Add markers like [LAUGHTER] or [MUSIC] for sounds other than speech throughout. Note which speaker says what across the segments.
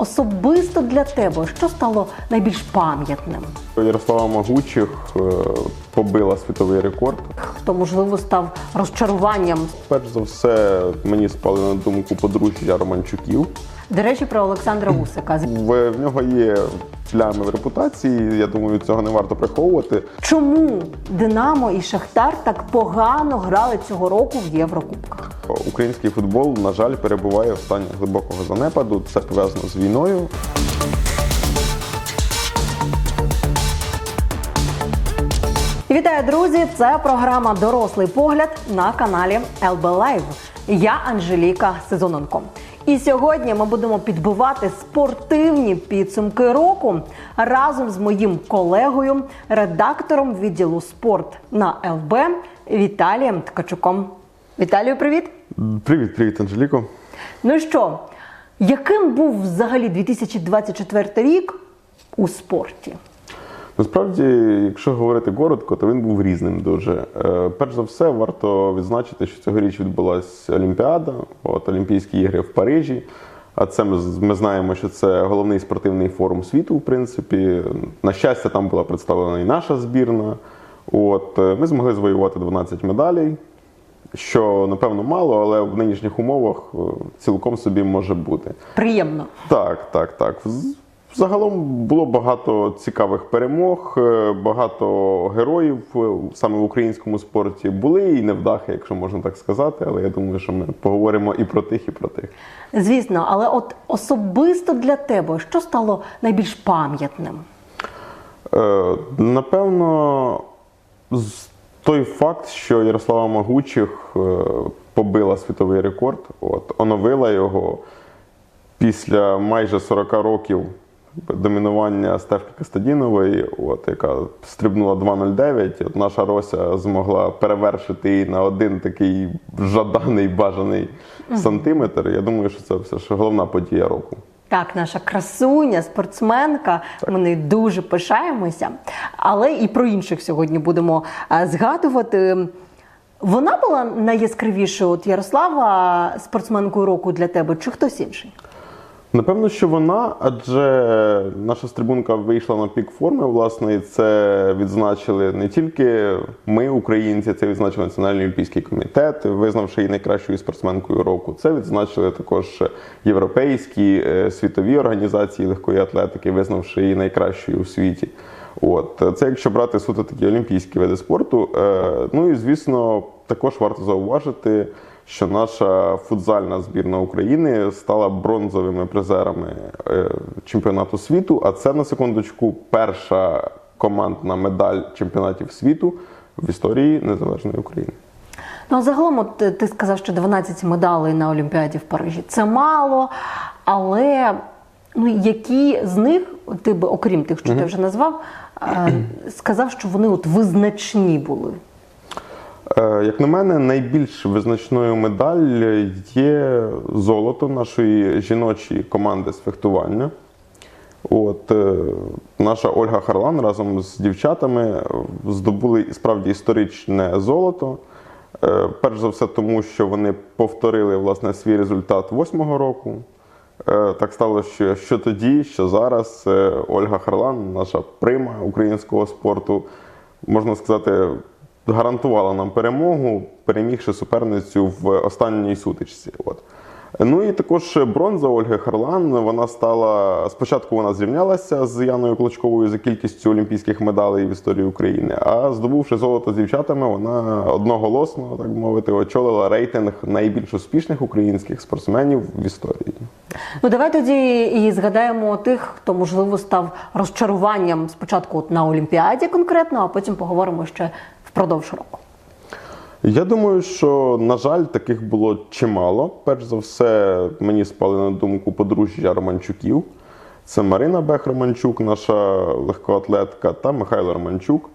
Speaker 1: особисто для тебе, що стало найбільш пам'ятним?
Speaker 2: Ярослава Магучих е, побила світовий рекорд.
Speaker 1: Хто можливо став розчаруванням?
Speaker 2: Перш за все, мені спали на думку подружжя Романчуків.
Speaker 1: До речі, про Олександра Усика.
Speaker 2: В, в нього є плями в репутації. Я думаю, цього не варто приховувати.
Speaker 1: Чому Динамо і Шахтар так погано грали цього року в Єврокубках?
Speaker 2: Український футбол, на жаль, перебуває в стані глибокого занепаду. Це пов'язано з війною.
Speaker 1: Вітаю, друзі! Це програма Дорослий погляд на каналі ЛБ Лайв. Я Анжеліка Сезоненко. І сьогодні ми будемо підбивати спортивні підсумки року разом з моїм колегою, редактором відділу спорт на ЛБ Віталієм Ткачуком. Віталію, привіт!
Speaker 2: Привіт, привіт, Анжеліко.
Speaker 1: Ну що, яким був взагалі 2024 рік у спорті?
Speaker 2: Насправді, якщо говорити коротко, то він був різним дуже. Е, Перш за все, варто відзначити, що цьогоріч відбулася Олімпіада, от Олімпійські ігри в Парижі. А це ми, ми знаємо, що це головний спортивний форум світу, в принципі. На щастя, там була представлена і наша збірна. От е, ми змогли завоювати 12 медалей, що напевно мало, але в нинішніх умовах е, цілком собі може бути.
Speaker 1: Приємно.
Speaker 2: Так, так, так. Загалом було багато цікавих перемог, е, багато героїв е, саме в українському спорті. Були і невдахи, якщо можна так сказати. Але я думаю, що ми поговоримо і про тих, і про тих.
Speaker 1: Звісно, але от особисто для тебе, що стало найбільш пам'ятним?
Speaker 2: Е, напевно, з- той факт, що Ярослава Магучих е, побила світовий рекорд, от, оновила його після майже 40 років домінування Стефки Кастадінової, от, яка стрибнула 2.09, от наша Рося змогла перевершити її на один такий жаданий бажаний сантиметр. Я думаю, що це все ж головна подія року.
Speaker 1: Так, наша красуня, спортсменка. Ми нею дуже пишаємося. Але і про інших сьогодні будемо е, згадувати. Вона була найяскравішою от Ярослава спортсменкою року для тебе, чи хтось інший?
Speaker 2: Напевно, що вона, адже наша стрибунка вийшла на пік форми, власне, і це відзначили не тільки ми, українці, це відзначив Національний олімпійський комітет, визнавши її найкращою спортсменкою року. Це відзначили також європейські е, світові організації легкої атлетики, визнавши її найкращою у світі. От це якщо брати суто такі олімпійські види спорту. Е, Ну і звісно, також варто зауважити, що наша футзальна збірна України стала бронзовими призерами е, чемпіонату світу. А це на секундочку перша командна медаль чемпіонатів світу в історії незалежної України.
Speaker 1: Ну, а загалом, от ти- сказав, що 12 медалей на Олімпіаді в Парижі. Це мало, але ну, які з них, ти би, окрім тих, що ти вже назвав, е, сказав, що вони от визначні були.
Speaker 2: Е, Як на мене, найбільш визначною медаль є золото нашої жіночої команди з фехтування. От, е, наша Ольга Харлан разом з дівчатами здобули справді історичне золото. Е, Перш за все, тому що вони повторили власне свій результат восьмого року. Так сталося, що, що тоді, що зараз Ольга Харлан, наша прима українського спорту, можна сказати, гарантувала нам перемогу, перемігши суперницю в останній сутичці. От. Ну і також бронза Ольги Харлан. Вона стала спочатку вона зрівнялася з Яною Клочковою за кількістю олімпійських медалей в історії України. А здобувши золото з дівчатами, вона одноголосно, так мовити, очолила рейтинг найбільш успішних українських спортсменів в історії.
Speaker 1: Ну давай тоді і згадаємо тих, хто можливо став розчаруванням спочатку на Олімпіаді конкретно, а потім поговоримо ще впродовж року.
Speaker 2: Я думаю, що на жаль, таких було чимало. Перш за все, мені спали на думку подружжя Романчуків. Це Марина Бех Романчук, наша легкоатлетка, та Михайло Романчук.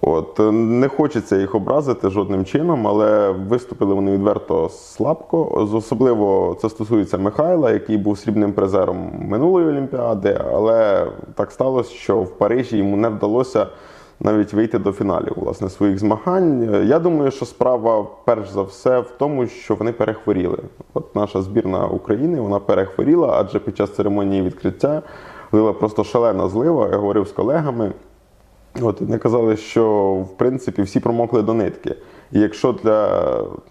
Speaker 2: От не хочеться їх образити жодним чином, але виступили вони відверто слабко. Особливо це стосується Михайла, який був срібним призером минулої олімпіади. Але так сталося, що в Парижі йому не вдалося навіть вийти до фіналів власне своїх змагань. Я думаю, що справа перш за все в тому, що вони перехворіли. От наша збірна України вона перехворіла, адже під час церемонії відкриття лила просто шалена злива. Я говорив з колегами. От вони казали, що в принципі всі промокли до нитки. І якщо для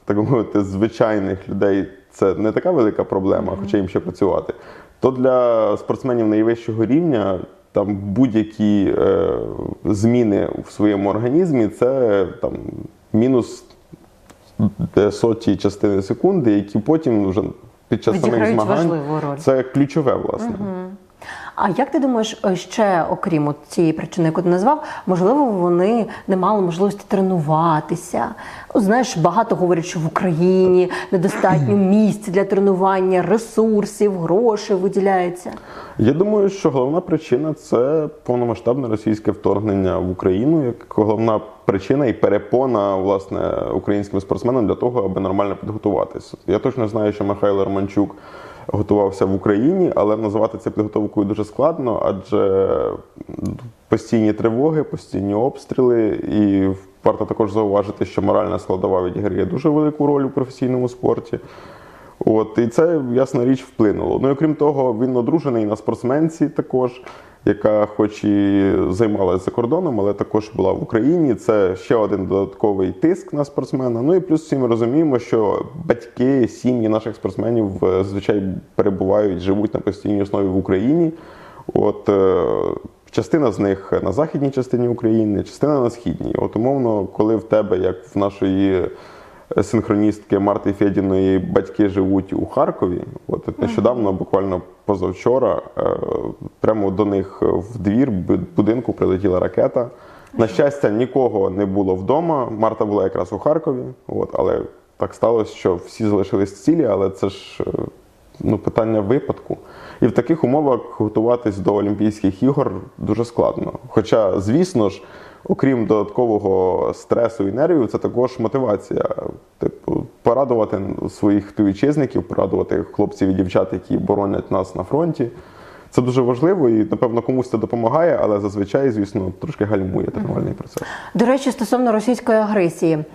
Speaker 2: так мовити звичайних людей це не така велика проблема, хоча їм ще працювати, то для спортсменів найвищого рівня там будь-які е, зміни в своєму організмі це там мінус сотні соті частини секунди, які потім вже під час самих змагань
Speaker 1: важливу роль.
Speaker 2: це ключове, власне.
Speaker 1: А як ти думаєш, е, ще окрім от цієї причини, яку ти назвав, можливо, вони не мали можливості тренуватися? Знаєш, багато говорять, що в Україні недостатньо [CLEARS THROAT] місць для тренування, ресурсів, грошей виділяється.
Speaker 2: Я думаю, що головна причина це повномасштабне російське вторгнення в Україну, як головна причина і перепона власне українським спортсменам для того, аби нормально підготуватися. Я точно знаю, що Михайло Романчук готувався в Україні, але називати це підготовкою дуже складно, адже постійні тривоги, постійні обстріли, і варто також зауважити, що моральна складова відіграє дуже велику роль у професійному спорті. От, і це, ясна річ, вплинуло. Ну і окрім того, він одружений на спортсменці також, яка хоч і займалася за кордоном, але також була в Україні. Це ще один додатковий тиск на спортсмена. Ну і плюс всі ми розуміємо, що батьки, сім'ї наших спортсменів е, зазвичай перебувають, живуть на постійній основі в Україні. От е, частина з них на західній частині України, частина на східній. От умовно, коли в тебе, як в нашої синхроністки Марти Федіної батьки живуть у Харкові. От нещодавно, буквально позавчора, е, прямо до них в двір будинку прилетіла ракета. На щастя, нікого не було вдома. Марта була якраз у Харкові. От, але так сталося, що всі залишились цілі, але це ж е, ну, питання випадку. І в таких умовах готуватись до Олімпійських ігор дуже складно. Хоча, звісно ж, окрім додаткового стресу і нервів, це також мотивація. Типу, порадувати своїх співвітчизників, порадувати хлопців і дівчат, які боронять нас на фронті. Це дуже важливо і, напевно, комусь це допомагає, але зазвичай, звісно, трошки гальмує тренувальний процес.
Speaker 1: До речі, стосовно російської агресії,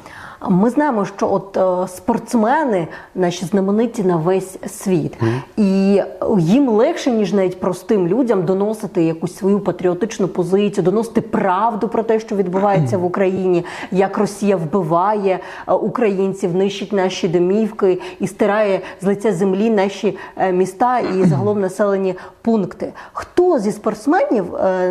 Speaker 1: ми знаємо, що от е, спортсмени наші знамениті на весь світ, і їм легше, ніж навіть простим людям доносити якусь свою патріотичну позицію, доносити правду про те, що відбувається в Україні, як Росія вбиває е, українців, нищить наші домівки і стирає з лиця землі наші е, міста і [CLEARS THROAT] загалом населені пункти. Хто зі спортсменів,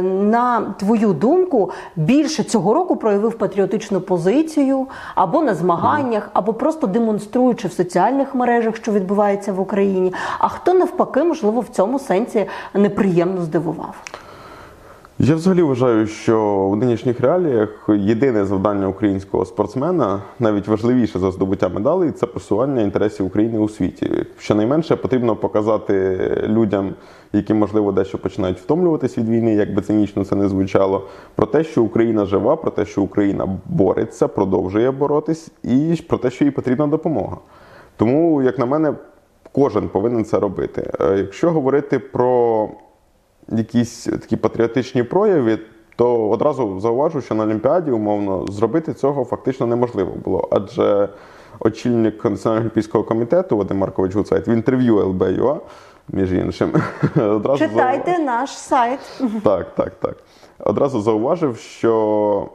Speaker 1: на твою думку, більше цього року проявив патріотичну позицію або на змаганнях, або просто демонструючи в соціальних мережах, що відбувається в Україні? А хто навпаки, можливо, в цьому сенсі неприємно здивував?
Speaker 2: Я взагалі вважаю, що в нинішніх реаліях єдине завдання українського спортсмена, навіть важливіше за здобуття медалей, це просування інтересів України у світі. Щонайменше потрібно показати людям, які можливо дещо починають втомлюватись від війни, як би цинічно це не звучало, про те, що Україна жива, про те, що Україна бореться, продовжує боротись, і про те, що їй потрібна допомога. Тому, як на мене, кожен повинен це робити. Е, Якщо говорити про якісь такі патріотичні прояви, то одразу зауважу, що на Олімпіаді умовно зробити цього фактично неможливо було. Адже очільник Національного олімпійського комітету Вадим Маркович Гуцайт в інтерв'ю ЛБ.ЮА, між іншим, [LAUGHS] одразу
Speaker 1: Читайте наш сайт.
Speaker 2: так, так, так. Одразу зауважив, що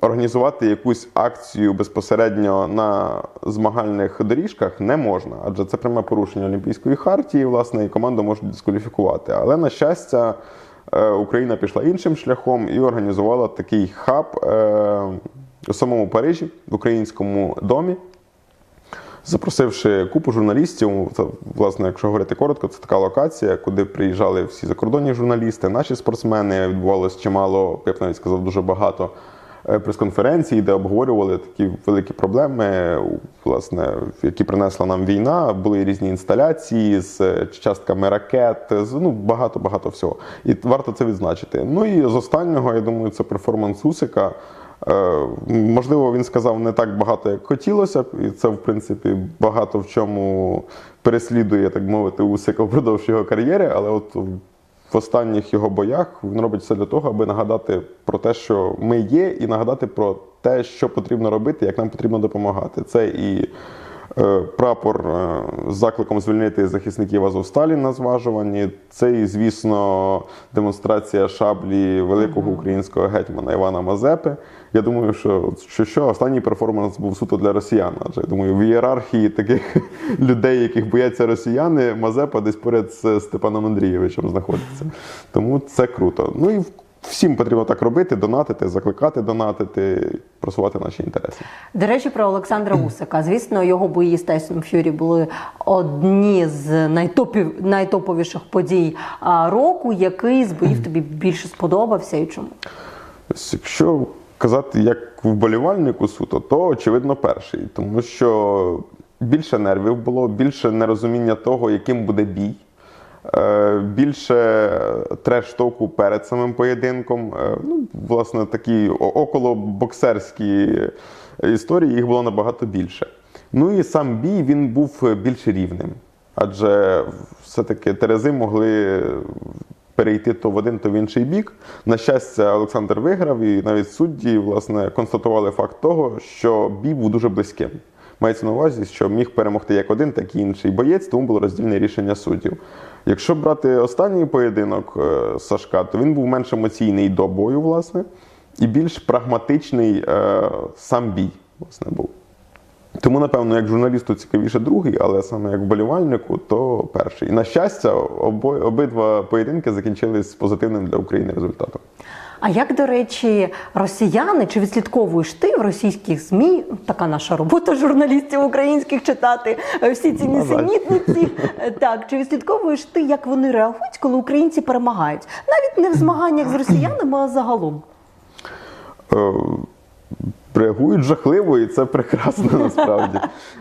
Speaker 2: організувати якусь акцію безпосередньо на змагальних доріжках не можна, адже це пряме порушення Олімпійської хартії, власне, і команду можуть дискваліфікувати. Але на щастя, е, Україна пішла іншим шляхом і організувала такий хаб е, у самому Парижі, в українському домі. Запросивши купу журналістів, це, власне, якщо говорити коротко, це така локація, куди приїжджали всі закордонні журналісти, наші спортсмени. Відбувалось чимало, я б навіть сказав, дуже багато е, прес-конференцій, де обговорювали такі великі проблеми, власне, які принесла нам війна. Були різні інсталяції з е, частками ракет, з ну багато багато всього. І варто це відзначити. Ну і з останнього, я думаю, це перформанс Усика. Е, Можливо, він сказав не так багато, як хотілося і це, в принципі, багато в чому переслідує, так мовити, Усика впродовж його кар'єри, але от в останніх його боях він робить все для того, аби нагадати про те, що ми є, і нагадати про те, що потрібно робити, як нам потрібно допомагати. Це і прапор е, з закликом звільнити захисників Азовсталі на зважуванні. Це і, звісно, демонстрація шаблі великого українського гетьмана Івана Мазепи. Я думаю, що, що, що останній перформанс був суто для росіян. Адже я думаю, в ієрархії таких [LAUGHS] людей, яких бояться росіяни, Мазепа десь поряд з Степаном Андрійовичем знаходиться. Тому це круто. Ну і всім потрібно так робити: донатити, закликати донатити, просувати наші інтереси.
Speaker 1: До речі, про Олександра Усика. Звісно, його бої з Тайсоном Фюрі були одні з найтопів, найтоповіших подій року. Який з боїв тобі більше сподобався і чому?
Speaker 2: Якщо казати як вболівальнику суто, то очевидно перший, тому що більше нервів було, більше нерозуміння того, яким буде бій. Е, Більше треш-току перед самим поєдинком. Е, Ну, власне, такі околобоксерські історії їх було набагато більше. Ну і сам бій він був більш рівним. Адже все-таки Терези могли перейти то в один, то в інший бік. На щастя, Олександр виграв, і навіть судді власне констатували факт того, що бій був дуже близьким. Мається на увазі, що міг перемогти як один, так і інший боєць, тому було роздільне рішення суддів. Якщо брати останній поєдинок е, Сашка, то він був менш емоційний до бою, власне, і більш прагматичний е, сам бій, власне, був. Тому, напевно, як журналісту цікавіше другий, але саме як вболівальнику, то перший. І на щастя, обидва поєдинки закінчились позитивним для України результатом.
Speaker 1: А як, до речі, росіяни чи відслідковуєш ти в російських ЗМІ? Така наша робота журналістів українських читати е, всі ці нісенітниці. Е, Так, чи відслідковуєш ти, як вони реагують, коли українці перемагають? Навіть не в змаганнях з росіянами, а загалом.
Speaker 2: Е, реагують жахливо, і це прекрасно [LAUGHS] насправді.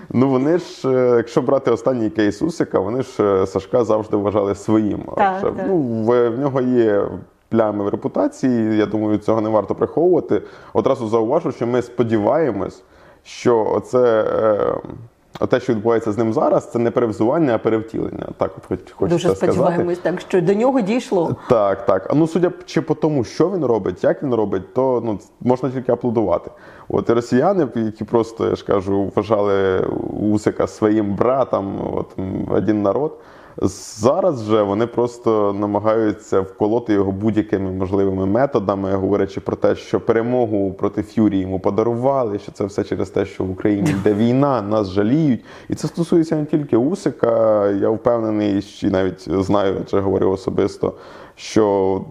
Speaker 2: Ну вони ж, якщо брати останній кейс Усика, вони ж Сашка завжди вважали своїм.
Speaker 1: Так, так.
Speaker 2: Ну, в, в нього є плями в репутації. Я думаю, цього не варто приховувати. Одразу зауважу, що ми сподіваємось, що оце. Е, те, що відбувається з ним зараз, це не перевзування, а перевтілення. Так, от хоч хочеться
Speaker 1: Дуже
Speaker 2: сказати.
Speaker 1: сподіваємось, так що до нього дійшло.
Speaker 2: Так, так. А ну судячи по тому, що він робить, як він робить, то ну можна тільки аплодувати. От і росіяни, які просто я ж кажу, вважали Усика своїм братом, от один народ. Зараз же вони просто намагаються вколоти його будь-якими можливими методами, говорячи про те, що перемогу проти Фюрі йому подарували, що це все через те, що в Україні йде війна, нас жаліють. І це стосується не тільки Усика. Я впевнений, і навіть знаю, це говорив особисто, що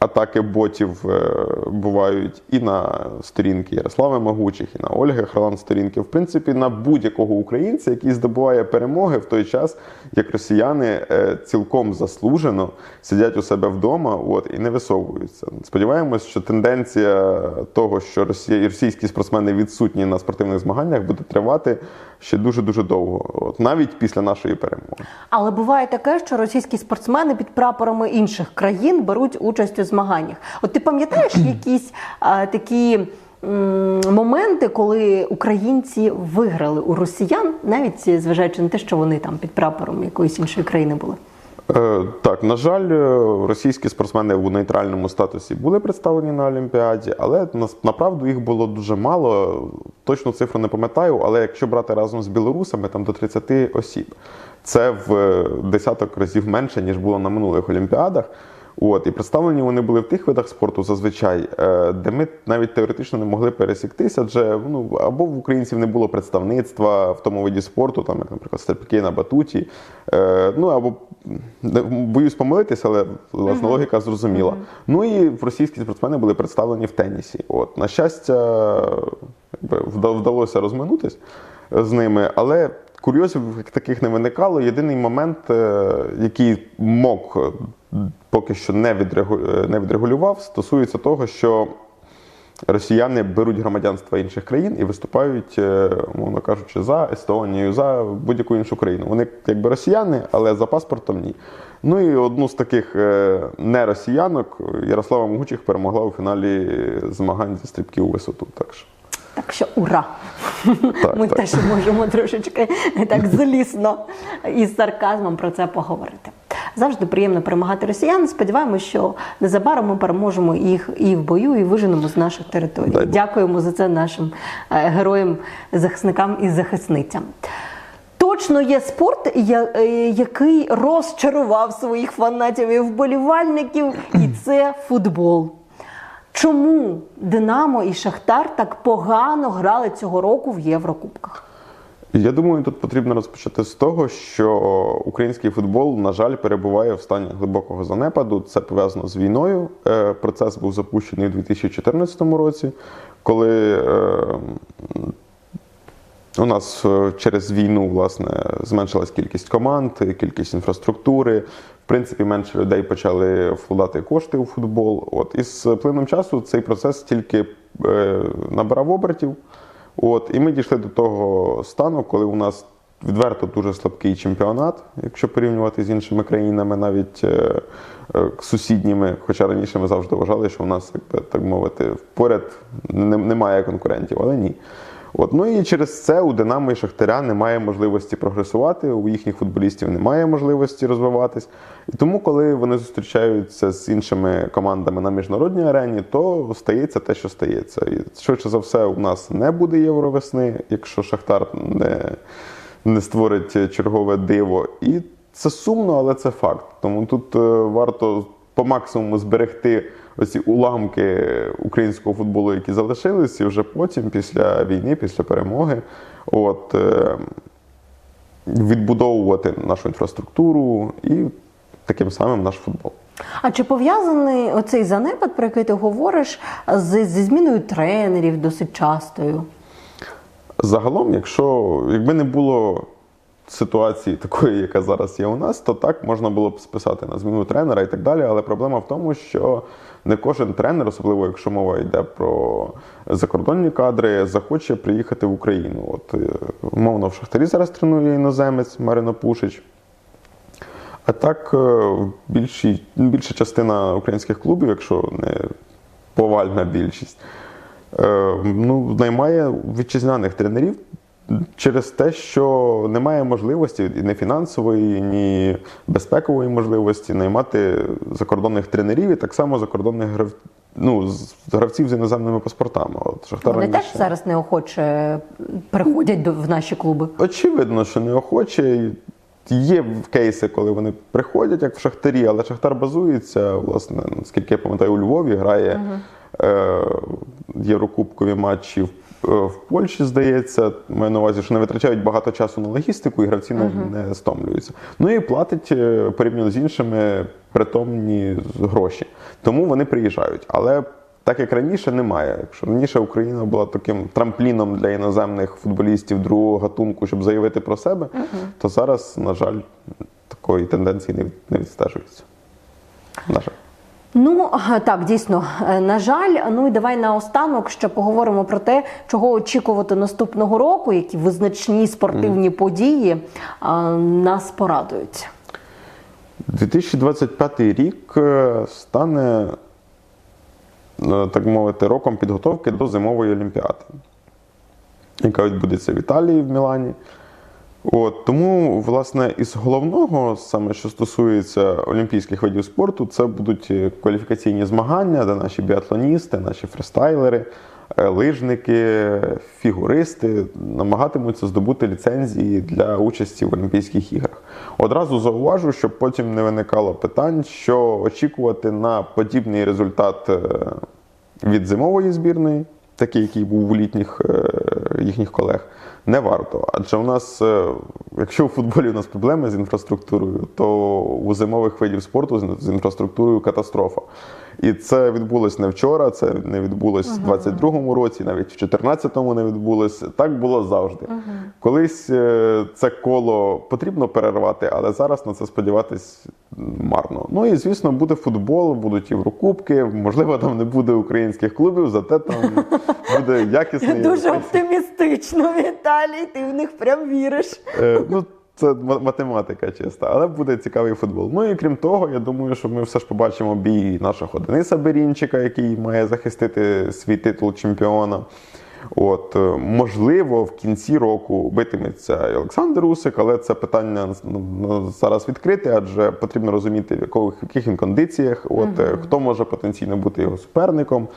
Speaker 2: атаки ботів е, бувають і на сторінки Ярослави Могучих, і на Ольги Харлан сторінки. В принципі, на будь-якого українця, який здобуває перемоги в той час, як росіяни е, цілком заслужено сидять у себе вдома от, і не висовуються. Сподіваємось, що тенденція того, що росі- російські спортсмени відсутні на спортивних змаганнях, буде тривати ще дуже дуже довго, от, навіть після нашої перемоги.
Speaker 1: Але буває таке, що російські спортсмени під прапорами інших країн беруть участь у змаганнях. От ти пам'ятаєш [CLEARS THROAT] якісь а, такі м, моменти, коли українці виграли у росіян, навіть зважаючи на те, що вони там під прапором якоїсь іншої країни були?
Speaker 2: Е, Так, на жаль, е, російські спортсмени у нейтральному статусі були представлені на Олімпіаді, але направду їх було дуже мало. Точну цифру не пам'ятаю, але якщо брати разом з білорусами, там до 30 осіб. Це в е, десяток разів менше, ніж було на минулих Олімпіадах. От, і представлені вони були в тих видах спорту зазвичай, е, де ми навіть теоретично не могли пересіктися, адже ну, або в українців не було представництва в тому виді спорту, там, як, наприклад, стрибки на батуті. Е, ну або боюсь помилитися, але власне логіка зрозуміла. Ну і в російські спортсмени були представлені в тенісі. От, на щастя, вдалося розминутись з ними, але курйозів таких не виникало. Єдиний момент, е, який МОК е, поки що не, е, не відрегулював, стосується того, що росіяни беруть громадянство інших країн і виступають, мовно кажучи, за Естонію, за будь-яку іншу країну. Вони якби росіяни, але за паспортом ні. Ну і одну з таких е, неросіянок Ярослава Могучих перемогла у фіналі змагань зі стрибків у висоту. Так що.
Speaker 1: Так що ура!
Speaker 2: Так,
Speaker 1: Ми
Speaker 2: так.
Speaker 1: теж можемо трошечки так злісно і з сарказмом про це поговорити. Завжди приємно перемагати росіян. Сподіваємося, що незабаром ми переможемо їх і в бою, і виженемо з наших територій.
Speaker 2: Дай Бог.
Speaker 1: Дякуємо за це нашим е, героям, захисникам і захисницям. Точно є спорт, е, який розчарував своїх фанатів і вболівальників, і [CLEARS THROAT] це футбол. Чому Динамо і Шахтар так погано грали цього року в Єврокубках?
Speaker 2: Я думаю, тут потрібно розпочати з того, що український футбол, на жаль, перебуває в стані глибокого занепаду. Це пов'язано з війною. Е, Процес був запущений у 2014 році, коли е, у нас е, через війну власне зменшилась кількість команд, кількість інфраструктури. В принципі, менше людей почали вкладати кошти у футбол. От і з плином часу цей процес тільки е, набирав обертів. От, і ми дійшли до того стану, коли у нас відверто дуже слабкий чемпіонат, якщо порівнювати з іншими країнами, навіть е, е, сусідніми. Хоча раніше ми завжди вважали, що у нас, якби, так мовити, поряд немає конкурентів, але ні. От, ну і через це у Динамо і Шахтаря немає можливості прогресувати, у їхніх футболістів немає можливості розвиватись. І тому, коли вони зустрічаються з іншими командами на міжнародній арені, то стається те, що стається. І швидше за все, у нас не буде євровесни, якщо Шахтар не, не створить чергове диво. І це сумно, але це факт. Тому тут е, варто по максимуму зберегти оці уламки українського футболу, які залишились, і вже потім, після війни, після перемоги, от, е, відбудовувати нашу інфраструктуру і таким самим наш футбол.
Speaker 1: А чи пов'язаний оцей занепад, про який ти говориш, з, зі зміною тренерів досить частою?
Speaker 2: Загалом, якщо якби не було ситуації такої, яка зараз є у нас, то так можна було б списати на зміну тренера і так далі. Але проблема в тому, що не кожен тренер, особливо якщо мова йде про закордонні кадри, захоче приїхати в Україну. От е, умовно в Шахтарі зараз тренує іноземець Марино Пушич. А так, е, більші, більша частина українських клубів, якщо не повальна більшість, е, ну, наймає вітчизняних тренерів через те, що немає можливості і ні фінансової, ні безпекової можливості наймати закордонних тренерів і так само закордонних грав... ну, з- гравців з іноземними паспортами. От, Шахтар
Speaker 1: Вони теж зараз неохоче приходять до, в наші клуби.
Speaker 2: Очевидно, що неохоче. Є кейси, коли вони приходять, як в Шахтарі, але Шахтар базується, власне, наскільки я пам'ятаю, у Львові грає е, єврокубкові матчі в, в Польщі, здається. Маю на увазі, що не витрачають багато часу на логістику, і гравці не, не стомлюються. Ну і платить е, порівняно з іншими притомні гроші. Тому вони приїжджають. Але так як раніше немає. Якщо раніше Україна була таким трампліном для іноземних футболістів другого гатунку, щоб заявити про себе, то зараз, на жаль, такої тенденції не, не відстежується. На жаль.
Speaker 1: Ну так, дійсно, Е, на жаль, ну і давай наостанок ще поговоримо про те, чого очікувати наступного року, які визначні спортивні події а, нас порадують.
Speaker 2: 2025 рік е, стане, е, так мовити, роком підготовки до зимової олімпіади, яка відбудеться в Італії в Мілані. От, тому, власне, із головного, саме що стосується олімпійських видів спорту, це будуть е, кваліфікаційні змагання, де наші біатлоністи, наші фристайлери, е, лижники, фігуристи намагатимуться здобути ліцензії для участі в Олімпійських іграх. Одразу зауважу, щоб потім не виникало питань, що очікувати на подібний результат е, від зимової збірної, такий, який був у літніх їхніх колег, не варто. Адже у нас, е, якщо у футболі у нас проблеми з інфраструктурою, то у зимових видів спорту з- інфраструктурою катастрофа. І це відбулось не вчора, це не відбулось в 22-му році, навіть в 14-му не відбулось. Так було завжди. Колись е, це коло потрібно перервати, але зараз на це сподіватись марно. Ну і звісно, буде футбол, будуть єврокубки. Можливо, там не буде українських клубів, зате там буде якісний
Speaker 1: Дуже оптимістично, Віталій. Ти в них прям віриш.
Speaker 2: Е, ну, це математика чиста, але буде цікавий футбол. Ну і крім того, я думаю, що ми все ж побачимо бій нашого Дениса Берінчика, який має захистити свій титул чемпіона. От, е, можливо, в кінці року битиметься і Олександр Усик, але це питання ну, зараз відкрите, адже потрібно розуміти, в яких, в яких він кондиціях, от, е, хто може потенційно бути його суперником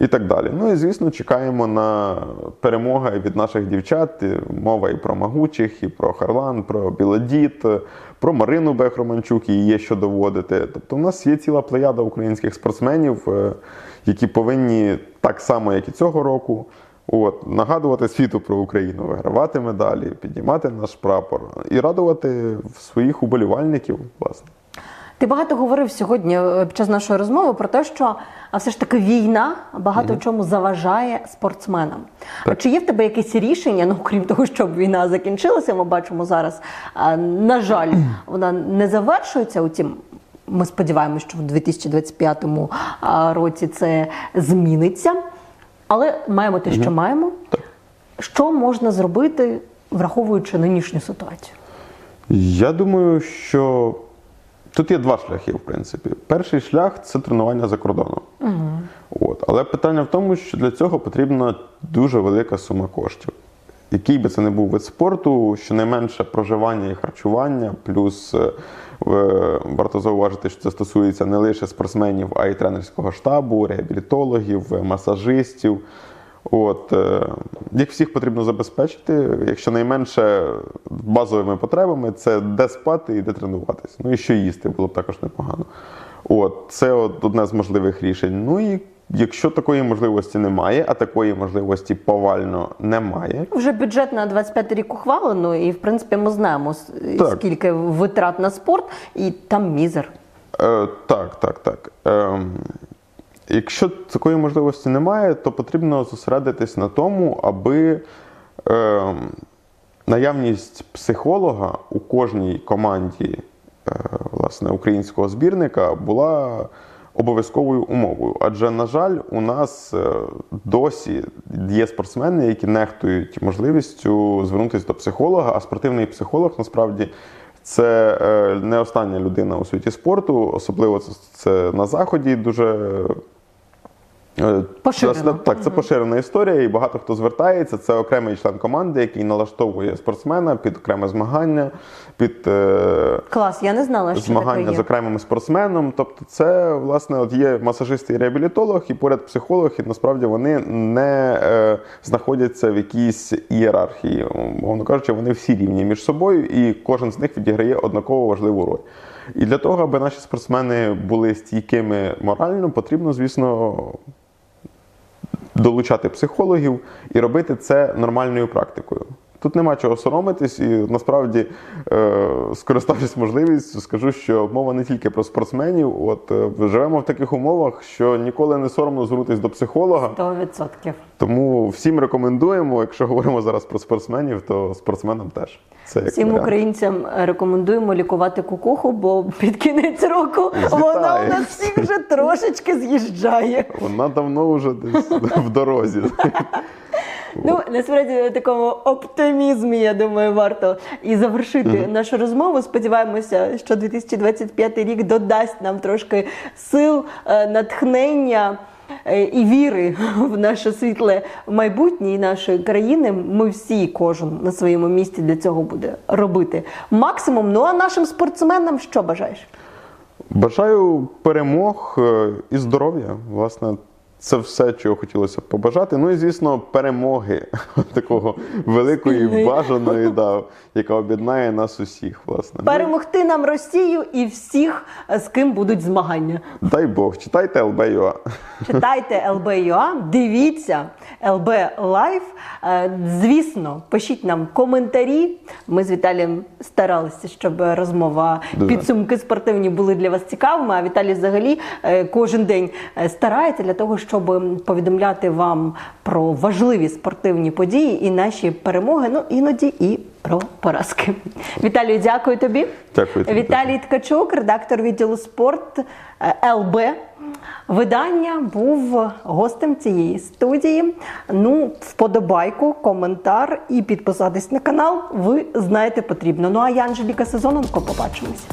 Speaker 2: і так далі. Ну і звісно, чекаємо на перемоги від наших дівчат. Мова і про Магучих, і про Харлан, про Білодіт, про Марину Бехроманчук, і є що доводити. Тобто, у нас є ціла плеяда українських спортсменів, е, які повинні так само, як і цього року. От, нагадувати світу про Україну, вигравати медалі, піднімати наш прапор і радувати своїх уболівальників, власне.
Speaker 1: Ти багато говорив сьогодні е, під час нашої розмови про те, що все ж таки війна багато в чому заважає спортсменам. А Чи є в тебе якесь рішення? Ну крім того, щоб війна закінчилася, ми бачимо зараз. На жаль, [CLEARS THROAT] вона не завершується. Утім, ми сподіваємося, що в 2025 а, році це зміниться. Але маємо те, що маємо. Що можна зробити, враховуючи нинішню ситуацію?
Speaker 2: Я думаю, що тут є два шляхи, в принципі. Перший шлях це тренування за кордоном. От. Але питання в тому, що для цього потрібна дуже велика сума коштів. Який би це не був вид спорту, щонайменше проживання і харчування, плюс е, варто зауважити, що це стосується не лише спортсменів, а й тренерського штабу, реабілітологів, е, масажистів. От, е, їх всіх потрібно забезпечити, якщо найменше базовими потребами, це де спати і де тренуватися. Ну і що їсти було б також непогано. От, це от одне з можливих рішень. Ну і якщо такої можливості немає, а такої можливості повально немає,
Speaker 1: Вже бюджет на 25 рік ухвалено, і в принципі ми знаємо
Speaker 2: Так.
Speaker 1: скільки витрат на спорт, і там мізер.
Speaker 2: Е, так, так, так. Ем, якщо такої можливості немає, то потрібно зосередитись на тому, аби ем, наявність психолога у кожній команді е, власне, українського збірника була обов'язковою умовою. Адже, на жаль, у нас е, досі є спортсмени, які нехтують можливістю звернутися до психолога, а спортивний психолог насправді. Це е, не остання людина у світі спорту, особливо це, це на заході дуже е,
Speaker 1: Поширено.
Speaker 2: власне, Так, це поширена історія, і багато хто звертається. Це окремий член команди, який налаштовує спортсмена під окреме змагання, під е,
Speaker 1: Клас, я не знала, що
Speaker 2: змагання
Speaker 1: таке
Speaker 2: з окремим спортсменом. Тобто, це власне от є масажист і реабілітолог, і поряд психолог, і насправді вони не е, знаходяться в якійсь ієрархії. Мовно кажучи, вони всі рівні між собою, і кожен з них відіграє однаково важливу роль. І для того, аби наші спортсмени були стійкими морально, потрібно, звісно, долучати психологів і робити це нормальною практикою. Тут нема чого соромитись, і насправді, е, скориставшись можливістю, скажу, що мова не тільки про спортсменів. От е, живемо в таких умовах, що ніколи не соромно звернутися до психолога.
Speaker 1: 100%.
Speaker 2: Тому всім рекомендуємо. Якщо говоримо зараз про спортсменів, то спортсменам теж це як
Speaker 1: Всім
Speaker 2: варіант.
Speaker 1: українцям рекомендуємо лікувати кукуху, бо під кінець року вона у нас всіх вже трошечки з'їжджає.
Speaker 2: Вона давно вже десь [LAUGHS] в дорозі.
Speaker 1: Ну насправді на такому оптимізмі, я думаю, варто і завершити нашу розмову. Сподіваємося, що 2025 рік додасть нам трошки сил, е, натхнення. е, І віри в наше світле майбутнє і нашої країни. Ми всі, кожен на своєму місці для цього буде робити максимум. Ну а нашим спортсменам що бажаєш?
Speaker 2: Бажаю перемог е, і здоров'я. Власне, це все, чого хотілося б побажати. Ну і звісно, перемоги [LAUGHS] такого великої, бажаної, [LAUGHS] да, яка об'єднає нас усіх. Власне, Ну,
Speaker 1: Перемогти нам Росію і всіх, е, з ким будуть змагання.
Speaker 2: дай Бог, читайте ЛБЮА.
Speaker 1: Читайте [LAUGHS] ЛБ.ЮА, дивіться ЛБ Лайф. Е, Звісно, пишіть нам коментарі. Ми з Віталієм старалися, щоб розмова
Speaker 2: Дуже.
Speaker 1: підсумки спортивні були для вас цікавими. А Віталій взагалі е, кожен день старається для того, щоб повідомляти вам про важливі спортивні події і наші перемоги. Ну іноді і про поразки. Віталію, дякую тобі.
Speaker 2: Дякую тобі.
Speaker 1: Віталій Ткачук, редактор відділу спорт е, ЛБ. Видання був гостем цієї студії. Ну, вподобайку, коментар і підписатись на канал. Ви знаєте потрібно. Ну а я Анжеліка Сезоненко. Побачимося.